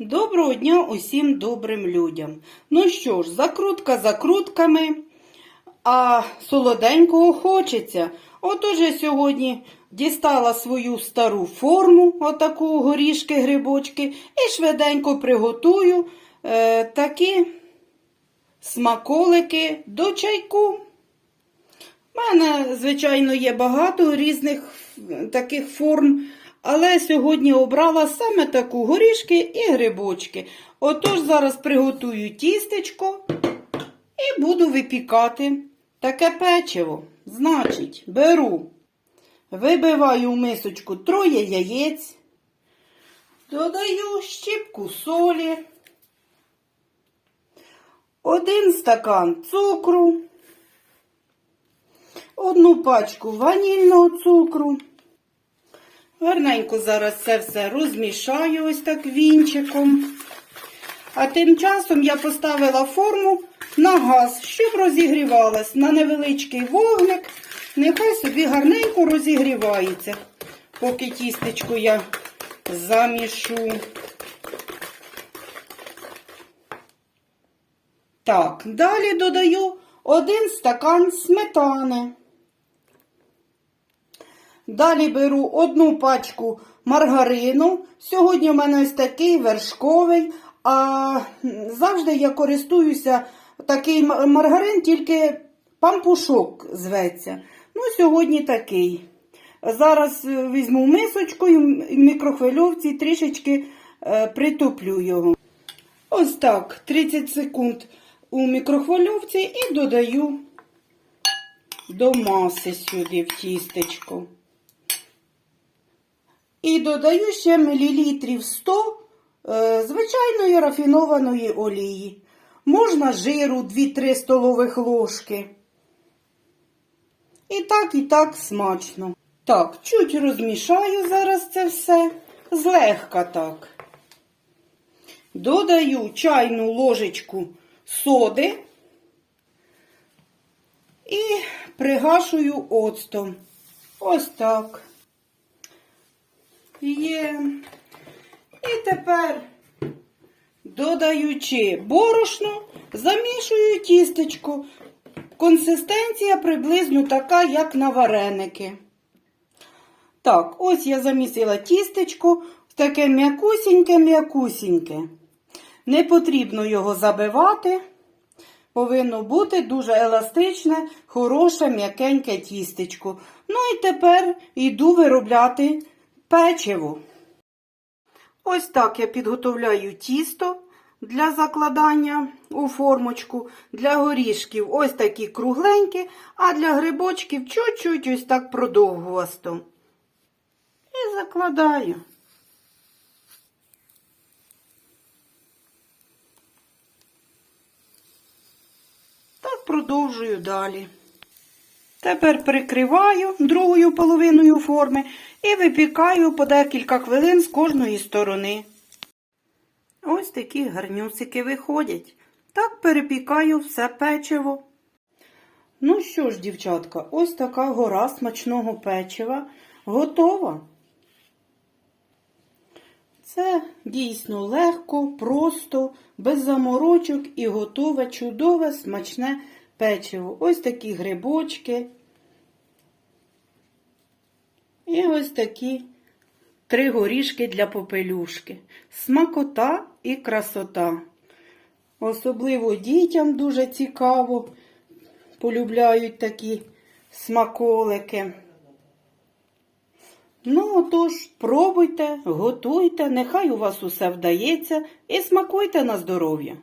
Доброго дня усім добрим людям. Ну що ж, закрутка закрутками, а солоденького хочеться. Отож я сьогодні дістала свою стару форму, отаку горішки, грибочки, і швиденько приготую е, такі смаколики до чайку. У мене, звичайно, є багато різних таких форм, але сьогодні обрала саме таку горішки і грибочки. Отож, зараз приготую тістечко і буду випікати таке печиво. Значить, беру, вибиваю в мисочку троє яєць, додаю щіпку солі, один стакан цукру одну пачку ванільного цукру. Гарненько зараз це все розмішаю ось так вінчиком. А тим часом я поставила форму на газ, щоб розігрівалась на невеличкий вогник. Нехай собі гарненько розігрівається, поки тістечко я замішу. Так, далі додаю один стакан сметани. Далі беру одну пачку маргарину. Сьогодні у мене ось такий вершковий, а завжди я користуюся такий маргарин, тільки пампушок зветься. Ну, сьогодні такий. Зараз е, візьму мисочку і в мікрохвильовці трішечки е, притуплю його. Ось так, 30 секунд у мікрохвильовці і додаю до маси сюди в тістечко. І додаю ще мілілітрів 100 е, звичайної рафінованої олії. Можна жиру 2-3 столових ложки. І так, і так смачно. Так, чуть розмішаю зараз це все. Злегка так. Додаю чайну ложечку соди і пригашую оцтом. Ось так. Є. І тепер, додаючи борошно, замішую тістечко. Консистенція приблизно така, як на вареники. Так, ось я замісила тістечко, таке м'якусіньке-м'якусіньке. Не потрібно його забивати. Повинно бути дуже еластичне, хороше, м'якеньке тістечко. Ну і тепер йду виробляти печиво. Ось так я підготовляю тісто для закладання у формочку. Для горішків ось такі кругленькі, а для грибочків чуть-чуть ось так продовгувасто. І закладаю. Так продовжую далі. Тепер прикриваю другою половиною форми і випікаю по декілька хвилин з кожної сторони. Ось такі гарнюсики виходять. Так перепікаю все печиво. Ну що ж, дівчатка, ось така гора смачного печива готова. Це дійсно легко, просто, без заморочок і готове чудове смачне печиво. Ось такі грибочки. І ось такі три горішки для попелюшки. Смакота і красота. Особливо дітям дуже цікаво, полюбляють такі смаколики. Ну, отож, пробуйте, готуйте, нехай у вас усе вдається і смакуйте на здоров'я.